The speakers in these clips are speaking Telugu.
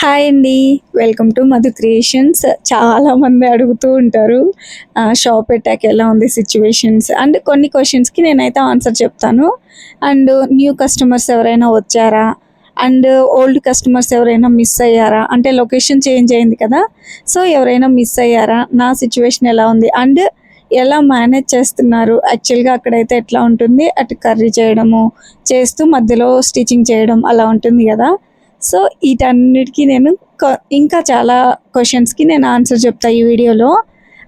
హాయ్ అండి. వెల్కమ్ టు మధు క్రియేషన్స్ చాలా మంది అడుగుతూ ఉంటారు షాప్ పెట్టాక ఎలా ఉంది సిచ్యువేషన్స్ అండ్ కొన్ని క్వశ్చన్స్కి నేనైతే ఆన్సర్ చెప్తాను. అండ్ న్యూ కస్టమర్స్ ఎవరైనా వచ్చారా? అండ్ ఓల్డ్ కస్టమర్స్ ఎవరైనా మిస్ అయ్యారా? అంటే లొకేషన్ చేంజ్ అయింది కదా. సో ఎవరైనా మిస్ అయ్యారా? నా సిచ్యువేషన్ ఎలా ఉంది? అండ్ ఎలా మేనేజ్ చేస్తున్నారు? యాక్చువల్గా అక్కడైతే ఎట్లా ఉంటుంది? అటు కర్రీ చేయడము చేస్తూ మధ్యలో స్టిచ్చింగ్ చేయడం అలా ఉంటుంది కదా. సో వీటన్నిటికీ నేను ఇంకా చాలా క్వశ్చన్స్కి నేను ఆన్సర్ చెప్తా ఈ వీడియోలో.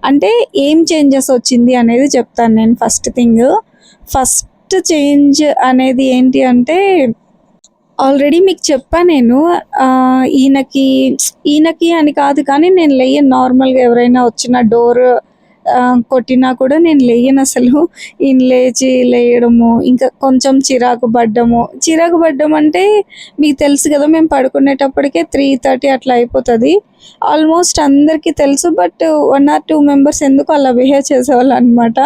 అంటే ఏం చేంజెస్ వచ్చింది అనేది చెప్తాను నేను ఫస్ట్ థింగ్ ఫస్ట్ చేంజ్ అనేది ఏంటి అంటే ఆల్రెడీ మీకు చెప్పా నేను ఈయనకి ఈయనకి అని కాదు కానీ నేను లేయ నార్మల్గా ఎవరైనా వచ్చిన డోర్ కొట్టినా కూడా నేను లేయను అసలు. ఈయన లేచి లేయడము ఇంకా కొంచెం చిరాకు పడ్డము. చిరాకు పడ్డం అంటే మీకు తెలుసు కదా మేము పడుకునేటప్పటికే త్రీ థర్టీ అట్లా అయిపోతుంది. ఆల్మోస్ట్ అందరికీ తెలుసు but one or two members ఎందుకు అలా బిహేవ్ చేసేవాళ్ళు అనమాట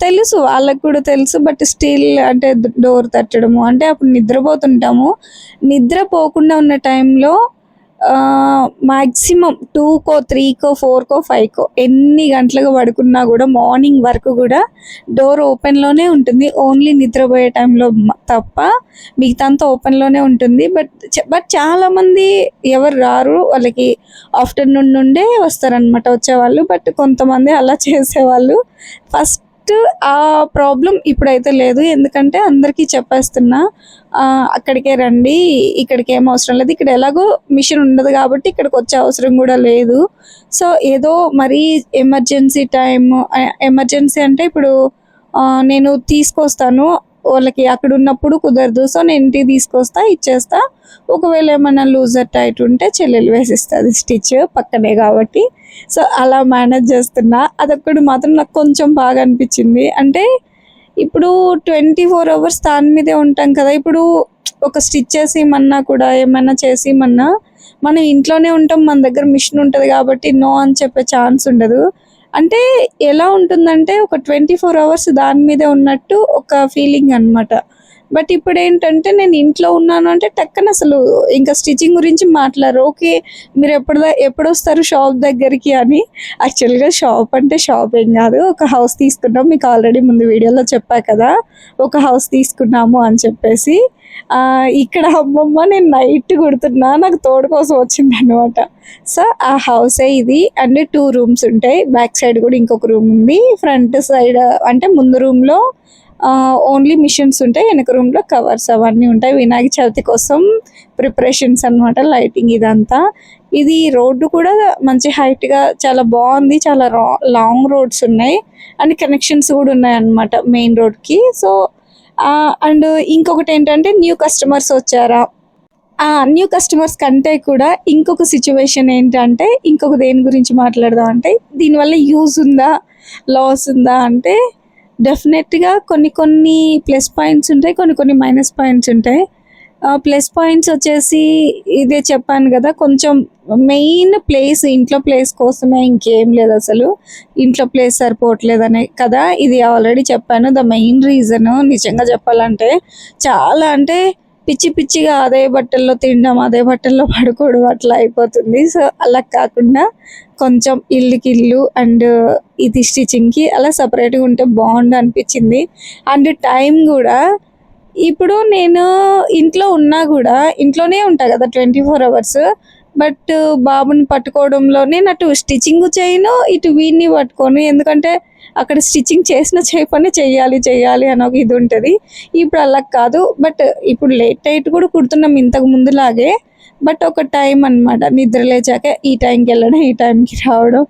తెలుసు వాళ్ళకు కూడా తెలుసు బట్ స్టిల్ అంటే డోర్ తట్టడము. అంటే అప్పుడు నిద్రపోతుంటాము. నిద్రపోకుండా ఉన్న టైంలో మ్యాక్సిమం టూకో త్రీకో ఫోర్కో ఫైవ్కో ఎన్ని గంటలకు పడుకున్నా కూడా మార్నింగ్ వరకు కూడా డోర్ ఓపెన్లోనే ఉంటుంది. ఓన్లీ నిద్రపోయే టైంలో తప్ప మిగతాంతా ఓపెన్లోనే ఉంటుంది. బట్ బట్ చాలామంది ఎవరు రారు వాళ్ళకి ఆఫ్టర్నూన్ నుండే వస్తారనమాట వచ్చేవాళ్ళు. బట్ కొంతమంది అలా చేసేవాళ్ళు. ఫస్ట్ ఆ ప్రాబ్లం ఇప్పుడైతే లేదు. ఎందుకంటే అందరికీ చెప్పేస్తున్నా ఆ, అక్కడికే రండి ఇక్కడికి ఏం అవసరం లేదు. ఇక్కడ ఎలాగో మిషన్ ఉండదు కాబట్టి ఇక్కడికి వచ్చే అవసరం కూడా లేదు. సో ఏదో మరీ ఎమర్జెన్సీ టైం ఎమర్జెన్సీ అంటే ఇప్పుడు ఆ, నేను తీసుకొస్తాను వాళ్ళకి అక్కడ ఉన్నప్పుడు కుదరదు. సో నేను ఇంటికి తీసుకొస్తా ఇచ్చేస్తా. ఒకవేళ ఏమైనా లూజర్ టైట్ ఉంటే చెల్లెలు వేసిస్తుంది స్టిచ్ పక్కనే కాబట్టి. సో అలా మేనేజ్ చేస్తున్నా. అదొక్కడు మాత్రం నాకు కొంచెం బాగా అనిపించింది. అంటే ఇప్పుడు ట్వంటీ ఫోర్ అవర్స్ దాని మీదే ఉంటాం కదా. ఇప్పుడు ఒక స్టిచ్ చేసి కూడా ఏమైనా చేసి మనం ఇంట్లోనే ఉంటాం మన దగ్గర మిషన్ ఉంటుంది కాబట్టి నో అని చెప్పే ఛాన్స్ ఉండదు. అంటే ఎలా ఉంటుందంటే ఒక ట్వంటీ ఫోర్ అవర్స్ దాని మీదే ఉన్నట్టు ఒక ఫీలింగ్ అన్నమాట. బట్ ఇప్పుడు ఏంటంటే నేను ఇంట్లో ఉన్నాను అంటే టక్కన అసలు ఇంకా స్టిచ్చింగ్ గురించి మాట్లాడరు. ఓకే మీరు ఎప్పుడు ఎప్పుడు వస్తారు షాప్ దగ్గరికి అని. యాక్చువల్గా షాప్ అంటే షాప్ ఏం కాదు. ఒక హౌస్ తీసుకున్నాం. మీకు ఆల్రెడీ ముందు వీడియోలో చెప్పా కదా. ఒక హౌస్ తీసుకున్నాము అని చెప్పేసి. ఇక్కడ అమ్మమ్మ నేను నైట్ కుడుతున్నా. నాకు తోడు కోసం వచ్చింది అనమాట సో ఆ హౌసే ఇది. అండ్ టూ రూమ్స్ ఉంటాయి. బ్యాక్ సైడ్ కూడా ఇంకొక రూమ్ ఉంది. ఫ్రంట్ సైడ్ అంటే ముందు రూమ్లో ఓన్లీ మిషన్స్ ఉంటాయి. వెనక రూమ్లో కవర్స్ అవన్నీ ఉంటాయి. వినాయక చవితి కోసం ప్రిపరేషన్స్ అన్నమాట లైటింగ్ ఇదంతా. ఇది రోడ్డు కూడా మంచి హైట్గా చాలా బాగుంది. చాలా లాంగ్ రోడ్స్ ఉన్నాయి. అండ్ కనెక్షన్స్ కూడా ఉన్నాయి అన్నమాట మెయిన్ రోడ్కి సో అండ్ ఇంకొకటి ఏంటంటే న్యూ కస్టమర్స్ వచ్చారా? న్యూ కస్టమర్స్ కంటే కూడా ఇంకొక సిచ్యువేషన్ ఏంటంటే ఇంకొక దేని గురించి మాట్లాడదాం అంటే దీనివల్ల యూజ్ ఉందా? లాస్ ఉందా? అంటే డెఫినెట్గా కొన్ని కొన్ని ప్లస్ పాయింట్స్ ఉంటాయి కొన్ని కొన్ని మైనస్ పాయింట్స్ ఉంటాయి. ప్లస్ పాయింట్స్ వచ్చేసి ఇదే చెప్పాను కదా కొంచెం మెయిన్ ప్లేస్ ఇంట్లో ప్లేస్ కోసమే ఇంకేం లేదు అసలు. ఇంట్లో ప్లేస్ సరిపోవట్లేదనే కదా ఇది ఆల్రెడీ చెప్పాను. ద మెయిన్ రీజన్ నిజంగా చెప్పాలంటే చాలా అంటే పిచ్చి పిచ్చిగా అదే బట్టల్లో తినడం అదే బట్టల్లో పడుకోవడం అట్లా అయిపోతుంది. సో అలా కాకుండా కొంచెం ఇల్లుకి ఇల్లు అండ్ ఇది స్టిచ్చింగ్కి అలా సపరేట్గా ఉంటే బాగుండు అనిపించింది. అండ్ టైం కూడా ఇప్పుడు నేను ఇంట్లో ఉన్నా కూడా ఇంట్లోనే ఉంటా కదా ట్వంటీ ఫోర్ అవర్స్ బట్ బాబుని పట్టుకోవడంలోనే నటు అటు స్టిచ్చింగ్ చేయను ఇటు వీడిని పట్టుకోను. ఎందుకంటే అక్కడ స్టిచ్చింగ్ చేసిన చేయ పని చెయ్యాలి చెయ్యాలి అని ఒక ఇది ఉంటుంది. ఇప్పుడు అలా కాదు బట్ ఇప్పుడు లేట్ నైట్ కూడా కుడుతున్నాం ఇంతకు ముందులాగే. బట్ ఒక టైం అన్నమాట నిద్ర లేచాక ఈ టైంకి వెళ్ళడం ఈ టైంకి రావడం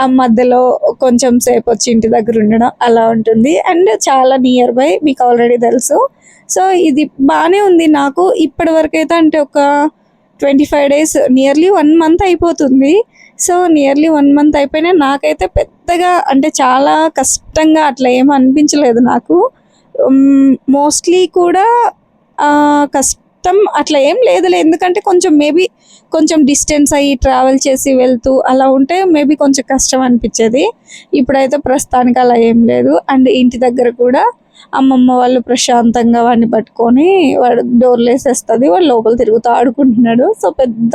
ఆ మధ్యలో కొంచెం సేపు వచ్చి ఇంటి దగ్గర ఉండడం అలా ఉంటుంది. అండ్ చాలా నియర్ బై మీకు ఆల్రెడీ తెలుసు. సో ఇది బాగానే ఉంది నాకు. ఇప్పటి వరకు అయితే అంటే ఒక twenty five days nearly one month అయిపోతుంది. సో నియర్లీ వన్ మంత్ అయిపోయినా నాకైతే పెద్దగా అంటే చాలా కష్టంగా అట్లా ఏం అనిపించలేదు నాకు. మోస్ట్లీ కూడా కష్టం అట్లా ఏం లేదులే. ఎందుకంటే కొంచెం మేబీ కొంచెం డిస్టెన్స్ అయ్యి ట్రావెల్ చేసి వెళ్తూ అలా ఉంటే మేబీ కొంచెం కష్టం అనిపించేది. ఇప్పుడైతే ప్రస్తుతానికి అలా ఏం లేదు. అండ్ ఇంటి దగ్గర కూడా అమ్మమ్మ వాళ్ళు ప్రశాంతంగా వాడిని పట్టుకొని వాడు డోర్లు వేసేస్తుంది వాడు లోపల తిరుగుతూ ఆడుకుంటున్నాడు. సో పెద్ద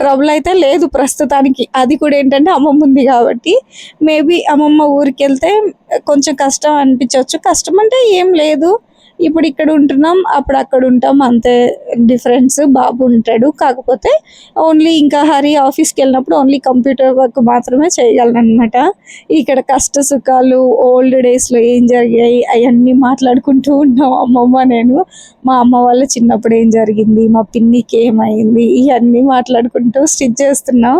ట్రబుల్ అయితే లేదు ప్రస్తుతానికి. అది కూడా ఏంటంటే అమ్మమ్మ ఉంది కాబట్టి మేబీ అమ్మమ్మ ఊరికి వెళ్తే కొంచెం కష్టం అనిపించవచ్చు. కష్టం అంటే ఏం లేదు. ఇప్పుడు ఇక్కడ ఉంటున్నాం అప్పుడు అక్కడ ఉంటాం అంతే డిఫరెన్స్ బాబు ఉంటాడు కాకపోతే ఓన్లీ ఇంకా హరి ఆఫీస్కి వెళ్ళినప్పుడు ఓన్లీ కంప్యూటర్ వర్క్ మాత్రమే చేయగలను అనమాట ఇక్కడ కష్ట సుఖాలు ఓల్డ్ డేస్లో ఏం జరిగాయి అవన్నీ మాట్లాడుకుంటూ ఉన్నాం. అమ్మమ్మ నేను మా అమ్మ వాళ్ళ చిన్నప్పుడు ఏం జరిగింది మా పిన్నికి ఏమైంది ఇవన్నీ మాట్లాడుకుంటూ స్టిచ్ చేస్తున్నాం.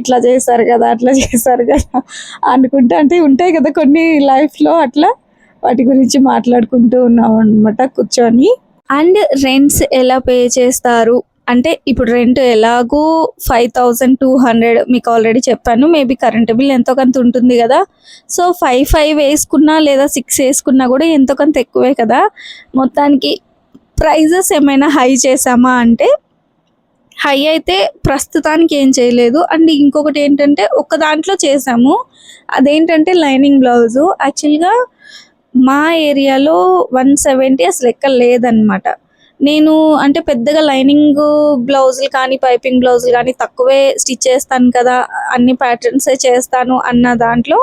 ఇట్లా చేశారు కదా అట్లా చేశారు కదా అనుకుంటా అంటే ఉంటాయి కదా కొన్ని లైఫ్లో అట్లా. వాటి గురించి మాట్లాడుకుంటూ ఉన్నాం అనమాట కూర్చొని. అండ్ రెంట్స్ ఎలా పే చేస్తారు? అంటే ఇప్పుడు రెంట్ ఎలాగో ఫైవ్ థౌజండ్ టూ హండ్రెడ్ మీకు ఆల్రెడీ చెప్పాను. మేబీ కరెంట్ బిల్ ఎంతో కొంత ఉంటుంది కదా. సో ఫైవ్ ఫైవ్ వేసుకున్నా లేదా సిక్స్ వేసుకున్నా కూడా ఎంతో కొంత ఎక్కువే కదా. మొత్తానికి ప్రైజెస్ ఏమైనా హై చేసామా అంటే హై అయితే ప్రస్తుతానికి ఏం చేయలేదు. అండ్ ఇంకొకటి ఏంటంటే ఒక దాంట్లో చేసాము అదేంటంటే లైనింగ్ బ్లౌజు. యాక్చువల్గా మా ఏరియాలో వన్ సెవెంటీ అసలు ఎక్కడ లేదనమాట నేను అంటే పెద్దగా లైనింగ్ బ్లౌజులు కానీ పైపింగ్ బ్లౌజులు కానీ తక్కువే స్టిచ్ చేస్తాను కదా అన్ని ప్యాటర్న్సే చేస్తాను అన్న దాంట్లో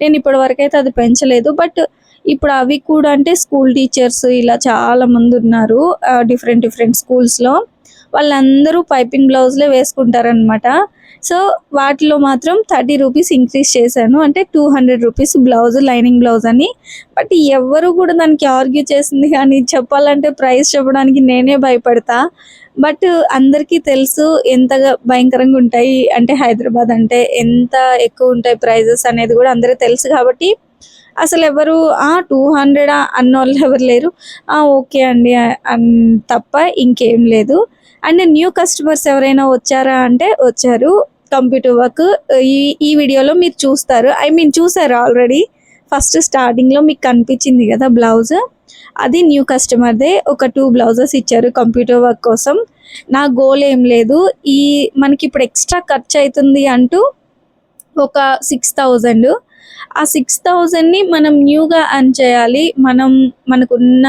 నేను ఇప్పటి వరకు అయితే అది పెంచలేదు. బట్ ఇప్పుడు అవి కూడా అంటే స్కూల్ టీచర్స్ ఇలా చాలా మంది ఉన్నారు డిఫరెంట్ డిఫరెంట్ స్కూల్స్లో వాళ్ళందరూ పైపింగ్ బ్లౌజ్లే వేసుకుంటారనమాట సో వాటిలో మాత్రం థర్టీ రూపీస్ ఇంక్రీజ్ చేశాను. అంటే two hundred rupees blouse lining blouse అని. బట్ ఎవరు కూడా దానికి ఆర్గ్యూ చేసింది కానీ చెప్పాలంటే ప్రైస్ చెప్పడానికి నేనే భయపడతా. బట్ అందరికీ తెలుసు ఎంతగా భయంకరంగా ఉంటాయి. అంటే హైదరాబాద్ అంటే ఎంత ఎక్కువ ఉంటాయి ప్రైజెస్ అనేది కూడా అందరికీ తెలుసు కాబట్టి అసలు ఎవరు ఆ టూ హండ్రెడ్ అన్న వాళ్ళు ఎవరు లేరు. ఆ ఓకే అండి. అన్ తప్ప ఇంకేం లేదు. అండ్ న్యూ కస్టమర్స్ ఎవరైనా వచ్చారా అంటే వచ్చారు. కంప్యూటర్ వర్క్ ఈ ఈ వీడియోలో మీరు చూస్తారు. ఐ మీన్ చూసారు ఆల్రెడీ? ఫస్ట్ స్టార్టింగ్లో మీకు కనిపించింది కదా బ్లౌజ్. అది న్యూ కస్టమర్దే ఒక టూ బ్లౌజెస్ ఇచ్చారు కంప్యూటర్ వర్క్ కోసం. నా గోల్ ఏం లేదు. ఈ మనకి ఇప్పుడు ఎక్స్ట్రా ఖర్చు అవుతుంది అంటూ ఒక సిక్స్ థౌజండ్. ఆ సిక్స్ థౌజండ్ని మనం న్యూగా అర్న్ చేయాలి. మనం మనకున్న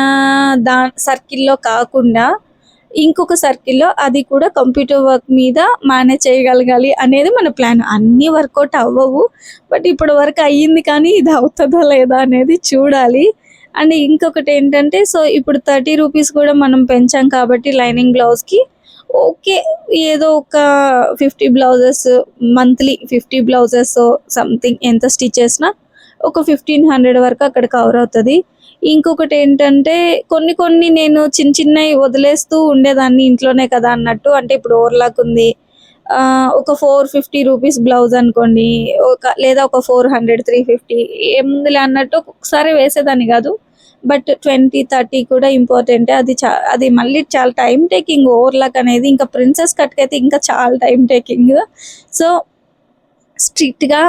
దా సర్కిల్లో కాకుండా ఇంకొక సర్కిల్లో అది కూడా కంప్యూటర్ వర్క్ మీద మేనేజ్ చేయగలగాలి అనేది మన ప్లాన్. అన్నీ వర్కౌట్ అవ్వవు. బట్ ఇప్పటి వరకు అయ్యింది కానీ ఇది అవుతుందా లేదా అనేది చూడాలి. అండ్ ఇంకొకటి ఏంటంటే సో ఇప్పుడు థర్టీ రూపీస్ కూడా మనం పెంచాం కాబట్టి లైనింగ్ బ్లౌజ్కి ఓకే ఏదో ఒక fifty blouses monthly fifty blouses something ఎంత స్టిచ్ చేసినా ఒక ఫిఫ్టీన్ హండ్రెడ్ వరకు అక్కడ కవర్ అవుతుంది. ఇంకొకటి ఏంటంటే కొన్ని కొన్ని నేను చిన్న చిన్నవి వదిలేస్తూ ఉండేదాన్ని ఇంట్లోనే కదా అన్నట్టు. అంటే ఇప్పుడు ఓవర్లాక్ ఉంది. ఆ, ఒక ఫోర్ ఫిఫ్టీ రూపీస్ బ్లౌజ్ అనుకోండి ఒక లేదా ఒక ఫోర్ హండ్రెడ్ త్రీ ఫిఫ్టీ ఏముందిలే అన్నట్టు ఒకసారి వేసేదాన్ని కాదు. బట్ ట్వంటీ థర్టీ కూడా ఇంపార్టెంట్. అది చా అది మళ్ళీ చాలా టైం టేకింగ్. ఓవర్లాక్ అనేది ఇంకా ప్రిన్సెస్ కట్కి అయితే ఇంకా చాలా టైం టేకింగ్. సో స్ట్రిక్ట్గా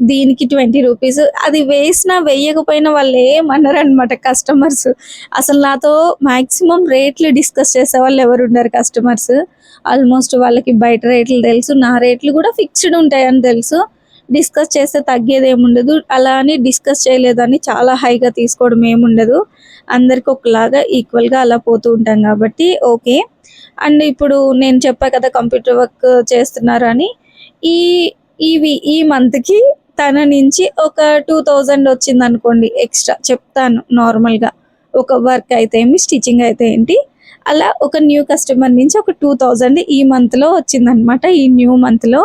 దీనికి ట్వంటీ రూపీస్. అది వేసినా వేయకపోయినా వాళ్ళు ఏమన్నారు అనమాట కస్టమర్స్. అసలు నాతో మాక్సిమం రేట్లు డిస్కస్ చేసే వాళ్ళు ఎవరు ఉన్నారు కస్టమర్స్. ఆల్మోస్ట్ వాళ్ళకి బయట రేట్లు తెలుసు నా రేట్లు కూడా ఫిక్స్డ్ ఉంటాయని తెలుసు. డిస్కస్ చేస్తే తగ్గేది ఏముండదు అలా అని డిస్కస్ చేయలేదని చాలా హైగా తీసుకోవడం ఏముండదు. అందరికి ఒకలాగా ఈక్వల్గా అలా పోతూ ఉంటాం కాబట్టి ఓకే. అండ్ ఇప్పుడు నేను చెప్పా కదా కంప్యూటర్ వర్క్ చేస్తున్నారు అని. ఈ ఇవి ఈ మంత్కి తన నుంచి ఒక టూ థౌజండ్ వచ్చింది అనుకోండి ఎక్స్ట్రా చెప్తాను నార్మల్గా ఒక వర్క్ అయితే ఏమి స్టిచ్చింగ్ అయితే ఏంటి అలా ఒక న్యూ కస్టమర్ నుంచి ఒక టూ థౌజండ్ ఈ మంత్లో వచ్చిందనమాట ఈ న్యూ మంత్లో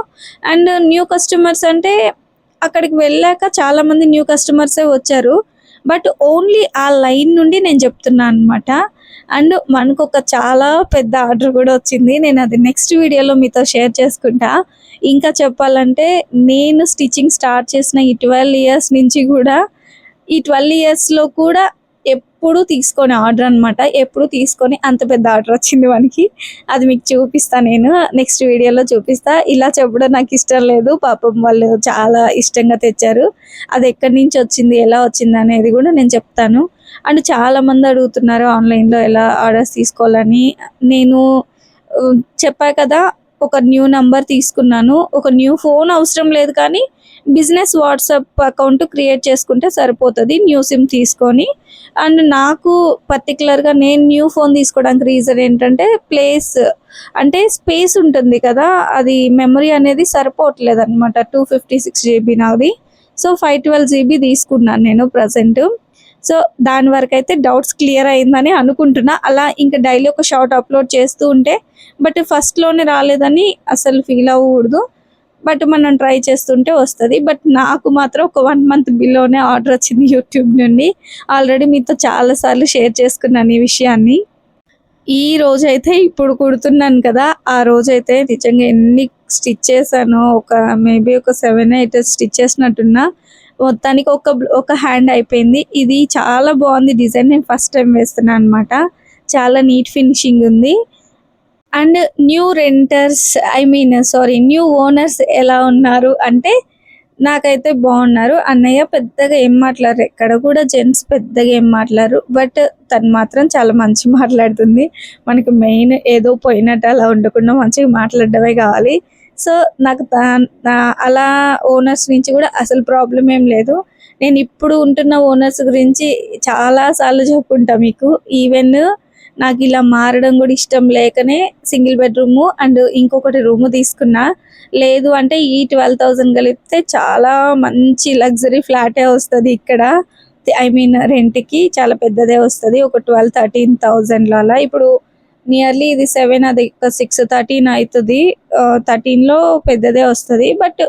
అండ్ న్యూ కస్టమర్స్ అంటే అక్కడికి వెళ్ళాక చాలామంది న్యూ కస్టమర్సే వచ్చారు. బట్ ఓన్లీ ఆ లైన్ నుండి నేను చెప్తున్నాను అనమాట అండ్ మనకు ఒక చాలా పెద్ద ఆర్డర్ కూడా వచ్చింది. నేను అది నెక్స్ట్ వీడియోలో మీతో షేర్ చేసుకుంటా. ఇంకా చెప్పాలంటే నేను స్టిచ్చింగ్ స్టార్ట్ చేసిన ఈ ట్వెల్వ్ ఇయర్స్ నుంచి కూడా ఈ ట్వెల్వ్ ఇయర్స్లో కూడా ఎప్పుడు తీసుకొని ఆర్డర్ అనమాట ఎప్పుడు తీసుకొని అంత పెద్ద ఆర్డర్ వచ్చింది మనకి అది మీకు చూపిస్తా నేను. నెక్స్ట్ వీడియోలో చూపిస్తా. ఇలా చెప్పడం నాకు ఇష్టం లేదు. పాపం వాళ్ళు చాలా ఇష్టంగా తెచ్చారు. అది ఎక్కడి నుంచి వచ్చింది? ఎలా వచ్చింది? అనేది కూడా నేను చెప్తాను. అండ్ చాలా మంది అడుగుతున్నారు ఆన్లైన్లో ఎలా ఆర్డర్స్ తీసుకోవాలని. నేను ఉ, చెప్పా కదా ఒక న్యూ నంబర్ తీసుకున్నాను. ఒక న్యూ ఫోన్ అవసరం లేదు కానీ బిజినెస్ వాట్సాప్ అకౌంట్ క్రియేట్ చేసుకుంటే సరిపోతుంది. న్యూ సిమ్ తీసుకొని అండ్ నాకు పర్టికులర్గా నేను న్యూ ఫోన్ తీసుకోవడానికి రీజన్ ఏంటంటే ప్లేస్ అంటే స్పేస్ ఉంటుంది కదా అది మెమరీ అనేది సరిపోవట్లేదు అనమాట టూ ఫిఫ్టీ సిక్స్ జీబీ నాది సో ఫైవ్ ట్వెల్వ్ జీబీ తీసుకున్నాను నేను ప్రజెంట్ సో దాని వరకు అయితే డౌట్స్ క్లియర్ అయిందని అనుకుంటున్నా. అలా ఇంకా డైలీ ఒక షార్ట్ అప్లోడ్ చేస్తూ ఉంటే బట్ ఫస్ట్లోనే రాలేదని అసలు ఫీల్ అవ్వకూడదు. బట్ మనం ట్రై చేస్తుంటే వస్తుంది. బట్ నాకు మాత్రం ఒక వన్ మంత్ బిలోనే ఆర్డర్ వచ్చింది యూట్యూబ్ నుండి. ఆల్రెడీ మీతో చాలాసార్లు షేర్ చేసుకున్నాను ఈ విషయాన్ని. ఈ రోజైతే ఇప్పుడు కుడుతున్నాను కదా ఆ రోజైతే నిజంగా ఎన్ని స్టిచ్ చేశానో ఒక మేబీ ఒక సెవెన్ ఎయిట్ స్టిచ్ చేసినట్టున్నా మొత్తానికి ఒక ఒక హ్యాండ్ అయిపోయింది. ఇది చాలా బాగుంది డిజైన్. నేను ఫస్ట్ టైం వేస్తున్నాను అనమాట చాలా నీట్ ఫినిషింగ్ ఉంది. And new renters I mean sorry new owners ఎలా ఉన్నారు? అంటే నాకైతే బాగున్నారు. అన్నయ్య పెద్దగా ఏం మాట్లాడరు. ఎక్కడ కూడా జెంట్స్ పెద్దగా ఏం మాట్లాడరు. బట్ తను మాత్రం చాలా మంచి మాట్లాడుతుంది. మనకి మెయిన్ ఏదో పోయినట్టు అలా ఉండకుండా మంచిగా మాట్లాడడమే కావాలి. సో నాకు అలా ఓనర్స్ నుంచి కూడా అసలు ప్రాబ్లం ఏం లేదు. నేను ఇప్పుడు ఉంటున్న ఓనర్స్ గురించి చాలా సార్లు చెప్పుకుంటా మీకు. ఈవెన్ నాకు ఇలా మారడం కూడా ఇష్టం లేకనే సింగిల్ బెడ్రూమ్ అండ్ ఇంకొకటి రూమ్ తీసుకున్నా. లేదు అంటే ఈ ట్వెల్వ్ థౌజండ్ కలిపితే చాలా మంచి లగ్జరీ ఫ్లాటే వస్తుంది ఇక్కడ. ఐ మీన్ రెంట్కి చాలా పెద్దదే వస్తుంది. ఒక ట్వెల్వ్ థర్టీన్ థౌజండ్లో అలా. ఇప్పుడు నియర్లీ ఇది సెవెన్ అది సిక్స్ థర్టీన్ అవుతుంది థర్టీన్లో పెద్దదే వస్తుంది. బట్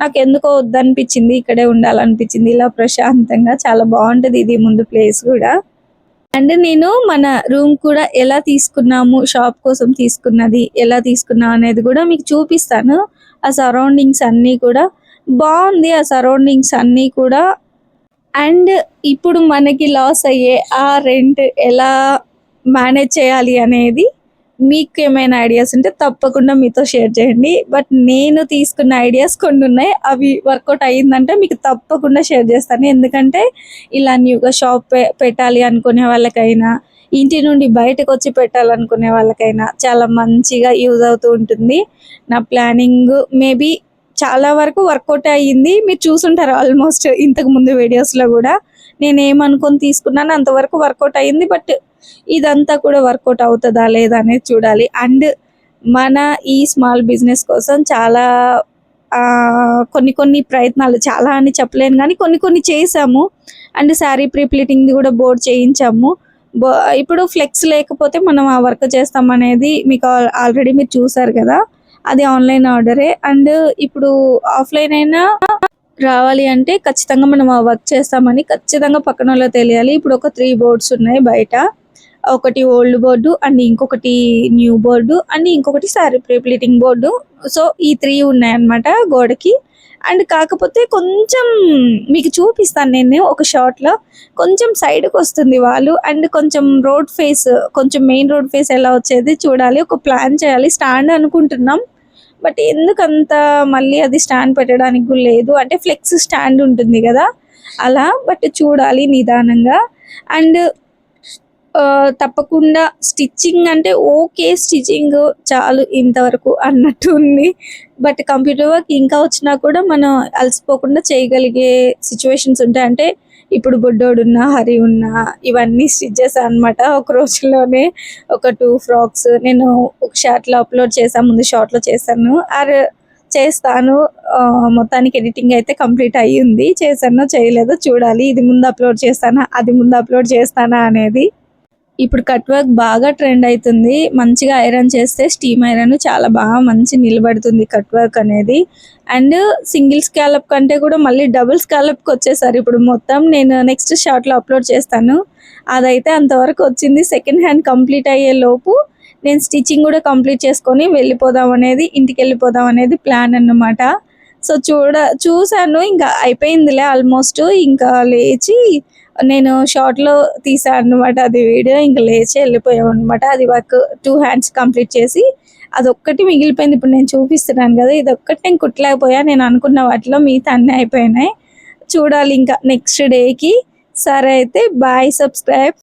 నాకు ఎందుకో వద్దనిపించింది. ఇక్కడే ఉండాలనిపించింది. ఇలా ప్రశాంతంగా చాలా బాగుంటుంది ఇది ముందు ప్లేస్ కూడా. అండ్ నేను మన రూమ్ కూడా ఎలా తీసుకున్నాము షాప్ కోసం తీసుకున్నది ఎలా తీసుకున్నాం అనేది కూడా మీకు చూపిస్తాను. ఆ సరౌండింగ్స్ అన్నీ కూడా బాగుంది ఆ సరౌండింగ్స్ అన్నీ కూడా. అండ్ ఇప్పుడు మనకి లాస్ అయ్యే ఆ రెంట్ ఎలా మేనేజ్ చేయాలి అనేది మీకు ఏమైనా ఐడియాస్ ఉంటే తప్పకుండా మీతో షేర్ చేయండి. బట్ నేను తీసుకున్న ఐడియాస్ కొన్ని ఉన్నాయి అవి వర్కౌట్ అయ్యిందంటే మీకు తప్పకుండా షేర్ చేస్తాను. ఎందుకంటే ఇలా న్యూగా షాప్ పెట్టాలి అనుకునే వాళ్ళకైనా ఇంటి నుండి బయటకు వచ్చి పెట్టాలనుకునే వాళ్ళకైనా చాలా మంచిగా యూజ్ అవుతూ ఉంటుంది. నా ప్లానింగ్ మేబీ చాలా వరకు వర్కౌట్ అయ్యింది. మీరు చూసుంటారు ఆల్మోస్ట్ ఇంతకు ముందు వీడియోస్లో కూడా. నేను ఏమనుకొని తీసుకున్నాను అంతవరకు వర్కౌట్ అయ్యింది. బట్ ఇదంతా కూడా వర్కౌట్ అవుతుందా లేదా అనేది చూడాలి. అండ్ మన ఈ స్మాల్ బిజినెస్ కోసం చాలా కొన్ని కొన్ని ప్రయత్నాలు చాలా అని చెప్పలేను కానీ కొన్ని కొన్ని చేసాము అండ్ శారీ ప్రీప్లీటింగ్ది కూడా బోర్డ్ చేయించాము. ఇప్పుడు ఫ్లెక్స్ లేకపోతే మనం ఆ వర్క్ చేస్తామనేది మీకు ఆల్రెడీ మీరు చూసారు కదా. అది ఆన్లైన్ ఆర్డరే. అండ్ ఇప్పుడు ఆఫ్లైన్ అయినా రావాలి అంటే ఖచ్చితంగా మనం ఆ వర్క్ చేస్తామని ఖచ్చితంగా పక్కన తెలియాలి. ఇప్పుడు ఒక త్రీ బోర్డ్స్ ఉన్నాయి బయట. ఒకటి ఓల్డ్ బోర్డు అండ్ ఇంకొకటి న్యూ బోర్డు అండ్ ఇంకొకటి సారీ ప్రీప్లీటింగ్ బోర్డు సో ఈ త్రీ ఉన్నాయన్నమాట గోడకి. అండ్ కాకపోతే కొంచెం మీకు చూపిస్తాను నేను ఒక షార్ట్లో కొంచెం సైడ్కి వస్తుంది వాళ్ళు అండ్ కొంచెం రోడ్ ఫేస్ కొంచెం మెయిన్ రోడ్ ఫేస్ ఎలా వచ్చేది చూడాలి. ఒక ప్లాన్ చేయాలి. స్టాండ్ అనుకుంటున్నాం. బట్ ఎందుకంత మళ్ళీ అది స్టాండ్ పెట్టడానికి కూడా లేదు. అంటే ఫ్లెక్స్ స్టాండ్ ఉంటుంది కదా. అలా బట్ చూడాలి నిదానంగా. అండ్ తప్పకుండా స్టిచ్చింగ్ అంటే ఓకే స్టిచ్చింగ్ చాలు ఇంతవరకు అన్నట్టు ఉంది. బట్ కంప్యూటర్ వర్క్ ఇంకా వచ్చినా కూడా మనం అలసిపోకుండా చేయగలిగే సిచ్యువేషన్స్ ఉంటాయి. అంటే ఇప్పుడు బొడ్డోడు ఉన్నా హరి ఉన్నా ఇవన్నీ స్టిచ్ చేశాను అనమాట ఒక రోజులోనే ఒక టూ ఫ్రాక్స్ నేను ఒక షార్ట్లో అప్లోడ్ చేశాను ముందు షార్ట్లో చేశాను. ఆర్ చేస్తాను. మొత్తానికి ఎడిటింగ్ అయితే కంప్లీట్ అయ్యింది. చేశానో చేయలేదో చూడాలి. ఇది ముందు అప్లోడ్ చేస్తానా అది ముందు అప్లోడ్ చేస్తానా అనేది ఇప్పుడు కట్ వర్క్ బాగా ట్రెండ్ అవుతుంది మంచిగా ఐరన్ చేస్తే స్టీమ్ ఐరన్ చాలా బాగా మంచి నిలబడుతుంది కట్ వర్క్ అనేది. అండ్ సింగిల్ స్కాలప్ కంటే కూడా మళ్ళీ డబుల్ స్కాలప్కి వచ్చేసారు. ఇప్పుడు మొత్తం నేను నెక్స్ట్ షార్ట్లో అప్లోడ్ చేస్తాను. అదైతే అంతవరకు వచ్చింది. సెకండ్ హ్యాండ్ కంప్లీట్ అయ్యే లోపు నేను స్టిచ్చింగ్ కూడా కంప్లీట్ చేసుకొని వెళ్ళిపోదాం అనేది ఇంటికి వెళ్ళిపోదాం అనేది ప్లాన్ అన్నమాట. సో చూడ చూశాను. ఇంకా అయిపోయిందిలే ఆల్మోస్ట్. ఇంకా లేచి నేను షార్ట్లో తీసాను అనమాట అది వీడియో. ఇంకా లేచి వెళ్ళిపోయాం అనమాట అది వర్క్ టూ హ్యాండ్స్ కంప్లీట్ చేసి అదొక్కటి మిగిలిపోయింది. ఇప్పుడు నేను చూపిస్తున్నాను కదా ఇది ఒక్కటి నేను కుట్టలేకపోయా. నేను అనుకున్న వాటిలో మిగతా అన్నీ అయిపోయినాయి. చూడాలి ఇంకా నెక్స్ట్ డేకి. సరే అయితే బాయ్ సబ్స్క్రైబ్.